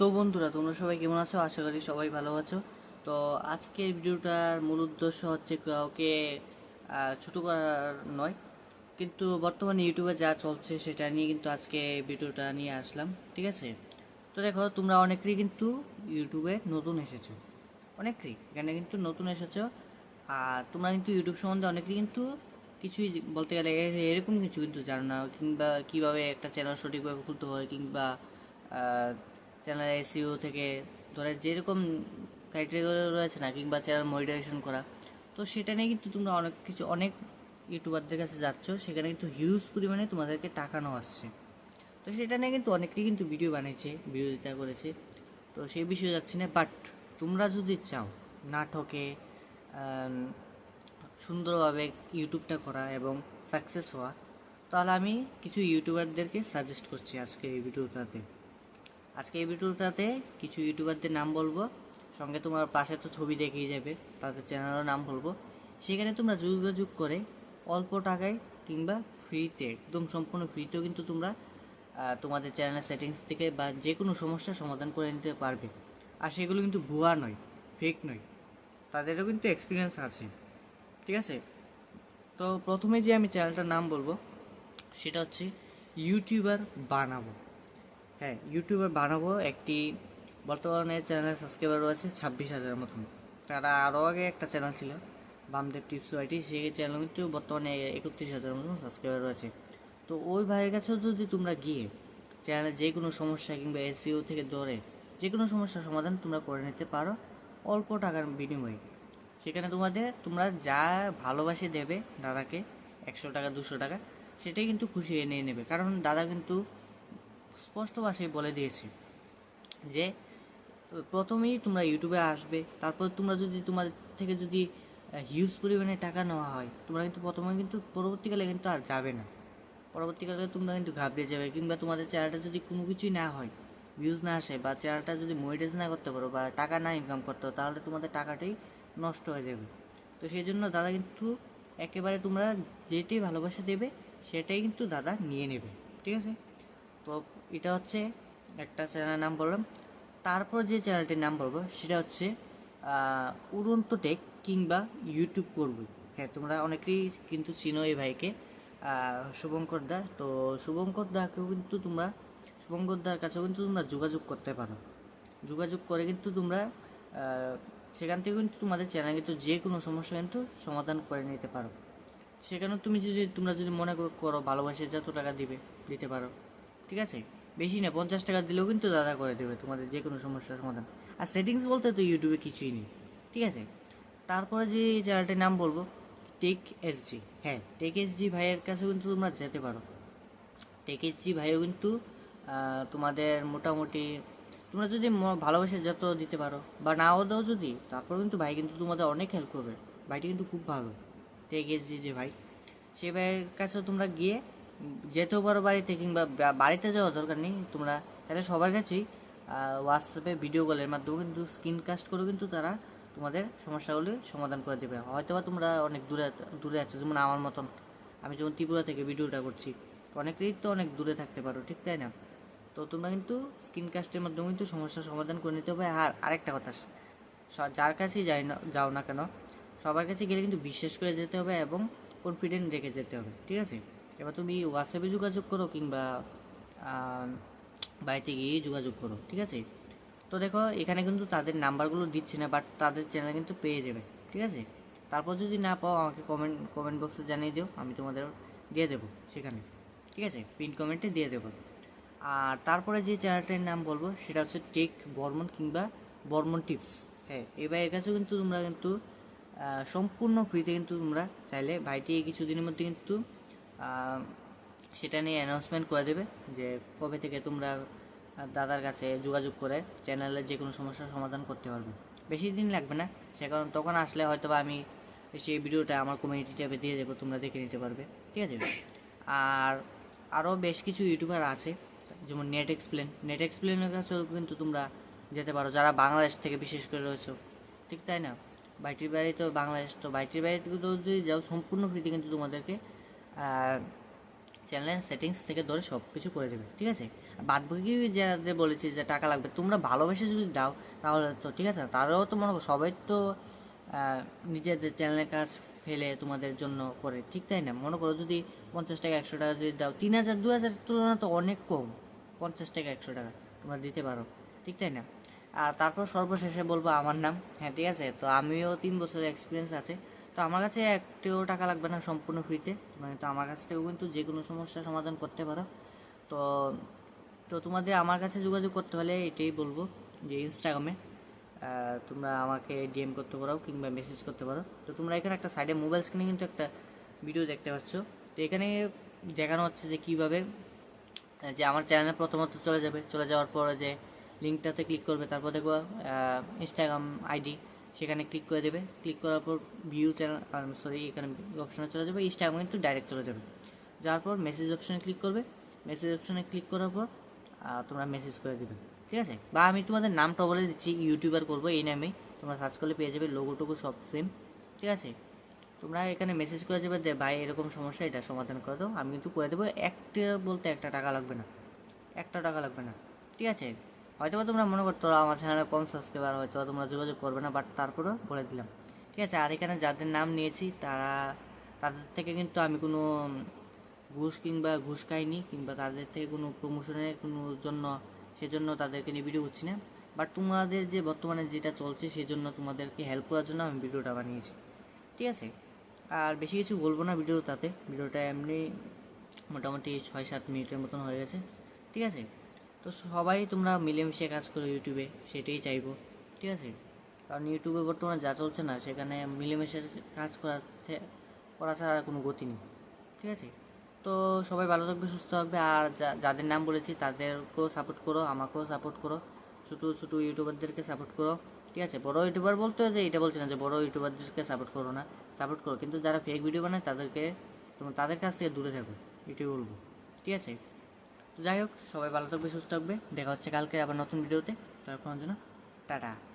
তো বন্ধুরা, তোমরা সবাই কেমন আছো? আশা করি সবাই ভালো আছো। তো আজকের ভিডিওটার মূল উদ্দেশ্য হচ্ছে কাউকে ছোট করার নয়, কিন্তু বর্তমানে ইউটিউবে যা চলছে সেটা নিয়ে কিন্তু আজকে ভিডিওটা নিয়ে আসলাম, ঠিক আছে? তো দেখো, তোমরা অনেকেরই কিন্তু ইউটিউবে নতুন এসেছ, অনেকেরই, এখানে কিন্তু নতুন এসেছ, আর তোমরা কিন্তু ইউটিউব সম্বন্ধে অনেকেরই কিন্তু কিছুই বলতে গেলে এরকম কিছু কিন্তু জানো না, কিংবা কীভাবে একটা চ্যানেল সঠিকভাবে খুলতে হয়, কিংবা চ্যানেল এসিও থেকে, ধরে যেরকম ক্রাইটেরিয়া রয়েছে না, কিংবা চ্যানেল মনিটাইজেশন করা, তো সেটা নিয়ে কিন্তু তোমরা অনেক কিছু, অনেক ইউটিউবারদের কাছে যাচ্ছ, সেখানে কিন্তু হিউজ পরিমাণে তোমাদেরকে টাকা নেওয়া আসছে। তো সেটা নিয়ে কিন্তু অনেকেই কিন্তু ভিডিও বানিয়েছে, বিরোধিতা করেছে, তো সেই বিষয়ে যাচ্ছি না বাট তোমরা যদি চাও নাটকে সুন্দরভাবে ইউটিউবটা করা এবং সাকসেস হওয়া, তাহলে আমি কিছু ইউটিউবারদেরকে সাজেস্ট করছি আজকে এই ভিডিওটাতে। আজকে এই ভিডিওটাতে কিছু ইউটিউবারদের নাম বলব। সঙ্গে তোমার পাশে তো ছবি দেখেই যাবে, তাদের চ্যানেলের নাম বলব। সেখানে তোমরা যোগাযোগ করে অল্প টাকায় কিংবা ফ্রিতে, একদম সম্পূর্ণ ফ্রিতেও কিন্তু তোমরা তোমাদের চ্যানেলের সেটিংস থেকে বা যে কোনো সমস্যার সমাধান করে নিতে পারবে। আর সেগুলো কিন্তু ভুয়া নয় ফেক নয়। তাদেরও কিন্তু এক্সপিরিয়েন্স আছে, ঠিক আছে? তো প্রথমে যে আমি চ্যানেলটার নাম বলব, সেটা হচ্ছে ইউটিউবার বানাবো। হ্যাঁ ইউটিউবে বানাবো একটি বর্তমানে চ্যানেল সাবস্ক্রাইবার রয়েছে ছাব্বিশ হাজার মতন। তারা আরও আগে একটা চ্যানেল ছিল, বামদেব টিপস ওয়াইটি সেই চ্যানেল কিন্তু বর্তমানে একত্রিশ হাজার মতন সাবস্ক্রাইবার রয়েছে। তো ওই ভাইয়ের কাছেও যদি তোমরা গিয়ে চ্যানেলে যে কোনো সমস্যা কিংবা এসিও থেকে ধরে যে কোনো সমস্যার সমাধান তোমরা করে নিতে পারো অল্প টাকার বিনিময়ে। সেখানে তোমাদের, তোমরা যা ভালোবাসে দেবে দাদাকে একশো টাকা, দুশো টাকা, সেটাই কিন্তু খুশি নিয়ে নেবে। কারণ দাদা কিন্তু স্পষ্ট ভাষায় বলে দিয়েছে যে, প্রথমেই তোমরা ইউটিউবে আসবে, তারপর তোমরা যদি তোমাদের থেকে যদি হিউজ পরিমাণে টাকা নেওয়া হয়, তোমরা কিন্তু প্রথমে কিন্তু পরবর্তীকালে কিন্তু আর যাবে না। পরবর্তীকালে তোমরা কিন্তু ঘাবড়ে যাবে কিংবা তোমাদের চ্যানেলটা যদি কোনো কিছুই না হয় ভিউজ না আসে বা চ্যানেলটা যদি মনিটাইজ না করতে পারো বা টাকা না ইনকাম করতে পারো, তাহলে তোমাদের টাকাটাই নষ্ট হয়ে যাবে। তো সেই জন্য দাদা কিন্তু একেবারে তোমরা যেটাই ভালোবাসা দেবে, সেটাই কিন্তু দাদা নিয়ে নেবে। ঠিক আছে? তো এটা হচ্ছে একটা চ্যানেলের নাম বললাম। তারপর যে চ্যানেলটির নাম বলব, সেটা হচ্ছে উড়ন্ত টেক কিংবা ইউটিউব করব। হ্যাঁ তোমরা অনেকেই কিন্তু চিনো এই ভাইকে শুভঙ্কর দা। তো শুভঙ্কর দাকেও কিন্তু তোমরা, শুভঙ্কর দার কাছেও কিন্তু তোমরা যোগাযোগ করতে পারো। যোগাযোগ করে কিন্তু তোমরা সেখান থেকে কিন্তু তোমাদের চ্যানেল কিন্তু যে কোনো সমস্যা কিন্তু সমাধান করে নিতে পারো। সেখানে তুমি যদি, তোমরা যদি মনে করো- ভালোবাসে, যত টাকা দিবে, দিতে পারো। ঠিক আছে? বেশি না, পঞ্চাশ টাকা দিলেও কিন্তু দাদা করে দেবে, তোমাদের যে কোনো সমস্যার সমাধান। আর সেটিংস বলতে তো ইউটিউবে কিছুই নেই, ঠিক আছে? তারপরে যে চ্যানেলটির নাম বলব টেক এসজি হ্যাঁ টেক এসজি ভাইয়ের কাছেও কিন্তু তোমরা যেতে পারো। টেক এসজি ভাইও কিন্তু তোমাদের মোটামুটি, তোমরা যদি ভালোবাসে যত দিতে পারো, বা নাও দাও যদি তারপর কিন্তু ভাই কিন্তু তোমাদের অনেক হেল্প করবে। ভাইটি কিন্তু খুব ভালো টেক এসজি যে ভাই, সে ভাইয়ের কাছে তোমরা গিয়ে যেতেও পারো বাড়িতে কিংবা বাড়িতে যাওয়া দরকার নেই, তোমরা তাহলে সবার কাছেই হোয়াটসঅ্যাপে ভিডিও কলের মাধ্যমে কিন্তু স্ক্রিন কাস্ট করেও কিন্তু তারা তোমাদের সমস্যাগুলি সমাধান করে দেবে। হয়তোবা তোমরা অনেক দূরে দূরে আছো, যেমন আমার মতন। আমি যেমন ত্রিপুরা থেকে ভিডিওটা করছি অনেকেই তো অনেক দূরে থাকতে পারো, ঠিক তাই না? তো তোমরা কিন্তু স্ক্রিন কাস্টের মাধ্যমে কিন্তু সমস্যার সমাধান করে নিতে হবে। আর আরেকটা কথা যার কাছেই যাই না যাও না কেন, সবার কাছে গেলে কিন্তু বিশ্বাস করে যেতে হবে এবং কনফিডেন্ট রেখে যেতে হবে, ঠিক আছে? এবার তুমি হোয়াটসঅ্যাপে যোগাযোগ করো কিংবা বাড়িতে গিয়ে যোগাযোগ করো, ঠিক আছে? তো দেখো, এখানে কিন্তু তাদের নাম্বারগুলো দিচ্ছে না বাট তাদের চ্যানেল কিন্তু পেয়ে যাবে, ঠিক আছে? তারপর যদি না পাও, আমাকে কমেন্ট কমেন্ট বক্সে জানিয়ে দিও, আমি তোমাদের দিয়ে দেবো সেখানে, ঠিক আছে? পিন কমেন্টে দিয়ে দেবো। আর তারপরে যে চ্যানেলটার নাম বলব, সেটা হচ্ছে টেক বর্মন কিংবা বর্মন টিপস হ্যাঁ এবার এর কাছেও কিন্তু তোমরা কিন্তু সম্পূর্ণ ফ্রিতে কিন্তু তোমরা চাইলে, ভাইটি কিছুদিনের মধ্যে কিন্তু সেটা নিয়ে অ্যানাউন্সমেন্ট করে দেবে যে কবে থেকে তোমরা দাদার কাছে যোগাযোগ করে চ্যানেলের যে কোনো সমস্যার সমাধান করতে পারবে। বেশি দিন লাগবে না, সে কারণ তখন আসলে হয়তো বা আমি সেই ভিডিওটা আমার কমিউনিটি ট্যাবে দিয়ে দেবো, তোমরা দেখে নিতে পারবে, ঠিক আছে? আর আরও বেশ কিছু ইউটিউবার আছে, যেমন নেট এক্সপ্লেন নেট এক্সপ্লেনের কাছেও কিন্তু তোমরা যেতে পারো, যারা বাংলাদেশ থেকে বিশেষ করে রয়েছে, ঠিক তাই না? বাইটির বাড়ি তো বাংলাদেশ, তো বাইটির বাড়িতে তো যদি যাও, সম্পূর্ণ ফ্রিতে কিন্তু তোমাদেরকে চ্যানেলের সেটিংস থেকে ধরে সব কিছু করে দেবে, ঠিক আছে? বাদ বাকি যাদের বলেছি যে টাকা লাগবে, তোমরা ভালোবেসে যদি দাও, তাহলে তো ঠিক আছে, তারাও তো মনে সবাই তো নিজেদের চ্যানেলের কাজ ফেলে তোমাদের জন্য করে, ঠিক তাই না? মনে করো যদি পঞ্চাশ টাকা, একশো টাকা যদি দাও, তিন হাজার, দু হাজার তুলনা তো অনেক কম, পঞ্চাশ টাকা, একশো টাকা তোমরা দিতে পারো, ঠিক তাই না? আর তারপর সর্বশেষে বলব আমার নাম হ্যাঁ ঠিক আছে? তো আমিও তিন বছরের এক্সপিরিয়েন্স আছে তো আমার কাছে একটিও টাকা লাগবে না সম্পূর্ণ ফ্রিতে মানে তো আমার কাছ থেকেও কিন্তু যে কোনো সমস্যার সমাধান করতে পারো। তো তো তোমাদের আমার কাছে যোগাযোগ করতে হলে এটাই বলব যে ইনস্টাগ্রামে তোমরা আমাকে ডিএম করতে পারো কিংবা মেসেজ করতে পারো। তো তোমরা এখানে একটা সাইডে মোবাইল স্ক্রিনে কিন্তু একটা ভিডিও দেখতে পাচ্ছ। তো এখানে দেখানো হচ্ছে যে কীভাবে যে আমার চ্যানেলে প্রথমত চলে যাবে। চলে যাওয়ার পরে যে লিঙ্কটাতে ক্লিক করবে, তারপর দেখব ইনস্টাগ্রাম আইডি সেখানে ক্লিক করে দেবে। ক্লিক করার পর ভিউ চ্যানেল সরি এখানে অপশানে চলে যাবে ইনস্টাগ্রাম কিন্তু ডাইরেক্ট চলে যাবে। যাওয়ার পর মেসেজ অপশানে ক্লিক করবে। মেসেজ অপশানে ক্লিক করার পর তোমরা মেসেজ করে দিবে। ঠিক আছে? বা আমি তোমাদের নামটা বলে দিচ্ছি ইউটিউবার করব এই নামেই তোমরা সার্চ করলে পেয়ে যাবে লোগো টোগো সব সেম ঠিক আছে? তোমরা এখানে মেসেজ করে দেবে যে, ভাই, এরকম সমস্যা, এটা সমাধান করে দাও। আমি কিন্তু করে দেবো। একটা বলতে একটা টাকা লাগবে না। একটা টাকা লাগবে না। ঠিক আছে? হয়তো তোমরা মনে করতো আমার চ্যানেলে কম সাবস্ক্রাইবার হয়তো তোমরা যোগাযোগ করবে না বাট তারপরেও বলে দিলাম। ঠিক আছে, আর এখানে যাদের নাম নিয়েছি, তারা, তাদের থেকে কিন্তু আমি কোনো ঘুষ কিংবা ঘুষ খাইনি, কিংবা তাদের থেকে কোনো প্রমোশনের কোনো জন্য, সেজন্য তাদেরকে নিয়ে ভিডিও করছি না। বাট তোমাদের যে বর্তমানে যেটা চলছে, সেজন্য তোমাদেরকে হেল্প করার জন্য আমি ভিডিওটা বানিয়েছি। ঠিক আছে? আর বেশি কিছু বলব না ভিডিও তাতে ভিডিওটা এমনি মোটামুটি ছয় সাত মিনিটের মতন হয়ে গেছে। ঠিক আছে? তো সবাই তোমরা মিলেমিশে কাজ করো ইউটিউবে সেটাই চাইব, ঠিক আছে? কারণ ইউটিউবে বর্তমানে যা চলছে না, সেখানে মিলেমিশে কাজ করাতে, করা ছাড়া কোনো গতি নেই, ঠিক আছে? তো সবাই ভালো থাকবে, সুস্থ থাকবে, আর যাদের নাম বলেছি তাদেরকেও সাপোর্ট করো, আমাকেও সাপোর্ট করো, ছোটো ছোটো ইউটিউবারদেরকে সাপোর্ট করো, ঠিক আছে? বড় ইউটিউবার বলতে যে এটা বলছি না যে বড় ইউটিউবারদেরকে সাপোর্ট করো না সাপোর্ট করো, কিন্তু যারা ফেক ভিডিও বানায় তাদেরকে তোমার তাদের কাছ থেকে দূরে থাকো, এটাই বলব, ঠিক আছে? যাই হোক, সবাই ভালো থাকবে, সুস্থ থাকবে। দেখা হচ্ছে কালকে আবার নতুন ভিডিওতে। তারপর জন্য, টাটা।